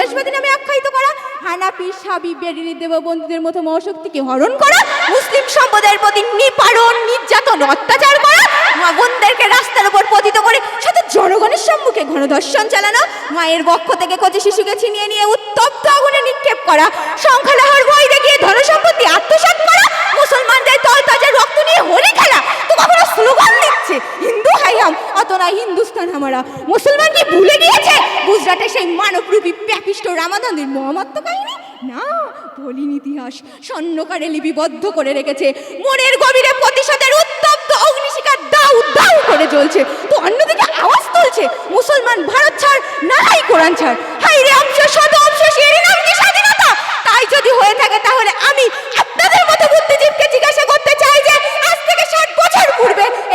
সন্ত্রাসবাদী নামে আখ্যায়িত করা হানাপি সাবি বেরিয়ে দেব বন্ধুদের মতো মহাশক্তিকে হরণ করা, মুসলিম সম্প্রদায়ের প্রতি নিপারণ নির্যাতন, অত্যাচার করা, মাগুনদেরকে রাস্তার উপর পতিত করে শত জনগণের সম্মুখে ঘন ধর্ষণ চালানো, মায়ের বক্ষ থেকে কচি শিশুকে ছিনিয়ে নিয়ে উত্তপ্ত আগুনে নিক্ষেপ করা হিন্দুস্তান হামারা মুসলমান কি ভুলে গিয়েছে? গুজরাটে সেই মানবরূপী প্যাপিষ্ট রামাদানের মহামাত্ম কাহিনী? না, বলিন ইতিহাস, স্বর্ণকারে লিপিবদ্ধ করে রেখেছে। মনের গভীরে প্রতিশোধের উত্তপ্ত অগ্নিশিখা দাউ দাউ করে জ্বলছে। তো অন্যদিকে আওয়াজ তুলছে, মুসলমান ভারত ছাড় না কোরআন ছাড়। হাই রে অংশ শত অংশ নাম কি স্বাধীনতা। তাই যদি হয়ে থাকে তাহলে আমি আপনাদের মতো বুদ্ধিজীবকে জিজ্ঞাসা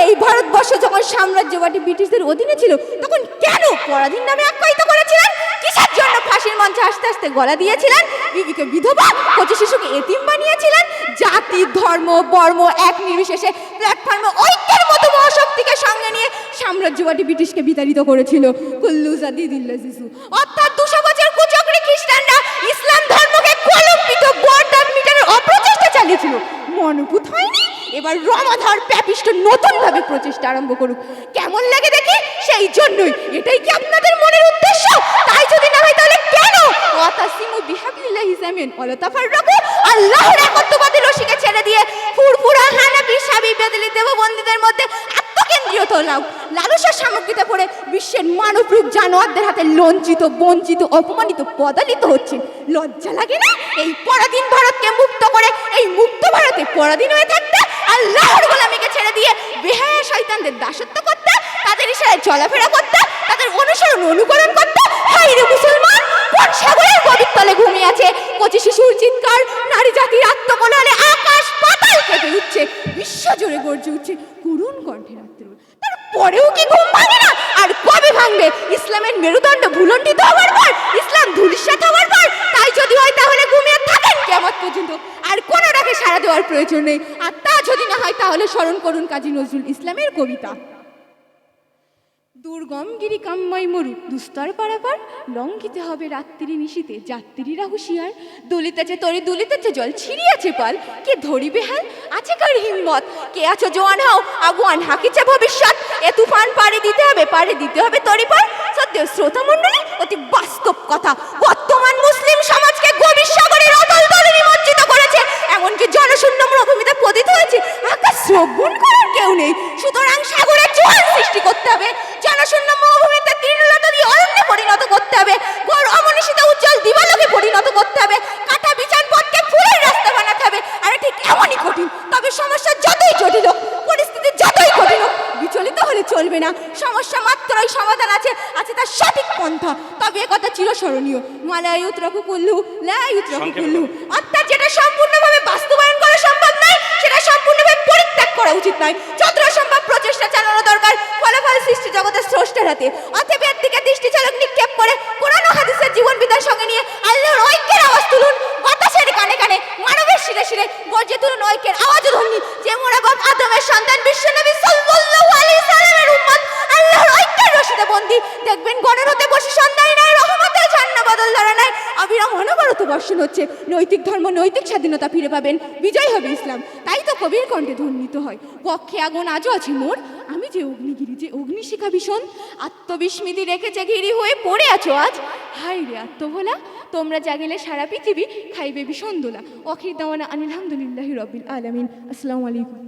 এই ভারতবর্ষ যখন সাম্রাজ্যবাদী ব্রিটিশদের অধীনে ছিল, তখন কেন পরাধীন নামে আখ্যায়িত করেছিলেন? কিসের জন্য ফাঁসির মঞ্চে আস্তে আস্তে গলা দিয়েছিলেন? বিবিকে বিধবা, কচি শিশুকে এতিম বানিয়েছিলেন? জাতি, ধর্ম, বর্ম, এক নির্বিশেষে প্ল্যাটফর্মে ঐক্যের মতো মহাশক্তিকে সঙ্গে নিয়ে সাম্রাজ্যবাদী ব্রিটিশকে বিতাড়িত করেছিল। কুল্লুজা দিদিল্লা শিশু অর্থাৎ দুশো বছর কুচকরি খ্রিস্টানরা ইসলাম ধর্মকে কলঙ্কিত বরদান মিটানোর অপ্রচেষ্টা চালিয়েছিল। মনোভূত হয়নি? এবার রমাধর প্যাপিষ্ট নতুন ভাবে প্রচেষ্টা আরম্ভ করুক। কেমন লাগে দেখি? সেই জন্যই। এটাই কি আপনাদের মনের উদ্দেশ্য? তাই যদি না হয় তাহলে কেন? ওয়াতাসিমু বিহাবলিল্লাহি জামিন। ওয়ালা তাফাররাকু আল্লাহর একত্ববাদী রশিকে ছেড়ে দিয়ে ফুরফুরা হানাফি সাবি বেদলি দেববন্দীদের মধ্যে আত্মকেন্দ্রীয় লাভ লালসার সামগ্রীতে পড়ে বিশ্বের মানবরূপ জানোয়ারদের হাতে লঞ্চিত বঞ্চিত, অপমানিত, পদালিত হচ্ছে। লজ্জা লাগে না? এই পরাধীন ভারতকে মুক্ত করে, এই মুক্ত ভারতে পরাধীন হয়ে থাকতে আল্লাহর গোলামিকে ছেড়ে দিয়ে বেহায়া শয়তানদের দাসত্ব করতে, তাদের ইশারায় চলাফেরা করতে, তাদের অনুসরণ অনুকরণ করতে হাই রে মুসলমান, কোন সাগরের গভীর তলে ঘুমিয়ে আছে? কচি শিশুর চিৎকার, নারী জাতির আত্মকোলালে আকাশ পাতাল কেঁপে উঠছে, বিশ্ব জুড়ে গর্জে উঠছে করুণ কণ্ঠে রাত্রে তারপরেও কি ঘুম ভাঙে না? আর কবে ভাঙবে? ইসলামের মেরুদণ্ড ভুলণ্ঠিত হওয়ার পর, ইসলাম ধূলিসাৎ হওয়ার পর তাই যদি হয় তাহলে ঘুমিয়ে থাকেন কেমন পর্যন্ত আর কোনো দেওয়ার প্রয়োজন নেই। আর তা যদি না হয়, তাহলে স্মরণ করুন কাজী নজরুল ইসলামের কবিতা। দুর্গম গিরি কাম্ময় মরু, দুস্তর পারাপার, লঙ্ঘিতে হবে রাত্রি নিশীতে যাত্রীরা হুঁশিয়ার। দুলিতেছে তরি, দুলিতেছে জল, ছিড়িয়াছে পাল। কে ধরিবে হাল? আছে কার হিম্মত? কে আছো জোয়ান হও? আগুয়ান হাকিছে ভবিষ্যৎ। এ তুফান পাড়ে দিতে হবে, পাড়ে দিতে হবে তরি পার। সত্য শ্রোতা মণ্ডলী অতি বাস্তব কথা। জনশূন্য মরুভূমিতে তৃণলতা দিয়ে অরণ্যে পরিণত করতে হবে। ঘর অমনীষিত উজ্জ্বল দিবালোকে পরিণত করতে হবে। কাটা বিচার পথকে ফুলের রাস্তা বানাতে হবে। আর ঠিক এমনই কঠিন। তবে সমস্যা যতই জটিল হোক পরিস্থিতি যতই কঠিন হোক বিচলিত হলে চলবে না। সমস্যা মাত্রই সমাধান আছে আছে তার সঠিক পন্থা। তবে এ কথা চিরস্মরণীয়। মালায় উত্তরকু কুল্লু লাই উত্তরকু কুল্লু অর্থাৎ যেটা সম্পূর্ণভাবে বাস্তবায়ন করা সম্ভব নয় সেটা সম্পূর্ণভাবে পরিত্যাগ করা উচিত নয়। যতটা সম্ভব সৃষ্টি জগতের স্রষ্টার হাতে অতএব এর দিকে দৃষ্টি চালক নিক্ষেপ করে কোরআন হাদিসের জীবন বিধার সঙ্গে নিয়ে আল্লাহর ঐক্যের আওয়াজ তুলুন। বাতাসের কানে কানে, মানবের শিরে শিরে গর্জে তুলুন ঐক্যের আওয়াজ ধ্বনি। যে মোরাবাব আদমের সন্তান বিশ্বনবী সাল্লাল্লাহু আলাইহি সাল্লামের উম্মত, আল্লাহর ঐক্যের রশিদে বন্দী। দেখবেন গণের হতে বসে সন্ধ্যায় নয় রহমতের ঝর্ণা বদল ধরা নাই। অবিরাম অনবরত বর্ষণ হচ্ছে। নৈতিক ধর্ম, নৈতিক স্বাধীনতা ফিরে পাবেন। বিজয় হবে ইসলাম। তাই তো কবির কণ্ঠে ধ্বনিত হয়। পক্ষে আগুন আজও আছে মোর। যে অগ্নিগিরি, যে অগ্নিশিখা ভীষণ আত্মবিস্মৃতি রেখেছে গিরি হয়ে পড়ে আছো আজ। হাই রে আত্মভোলা, তোমরা জাগিলে সারা পৃথিবী খাইবে ভীষণ দোলা। অখির দাওয়ানা আলহামদুলিল্লাহ রবিল আলমিন। আসসালামু আলাইকুম।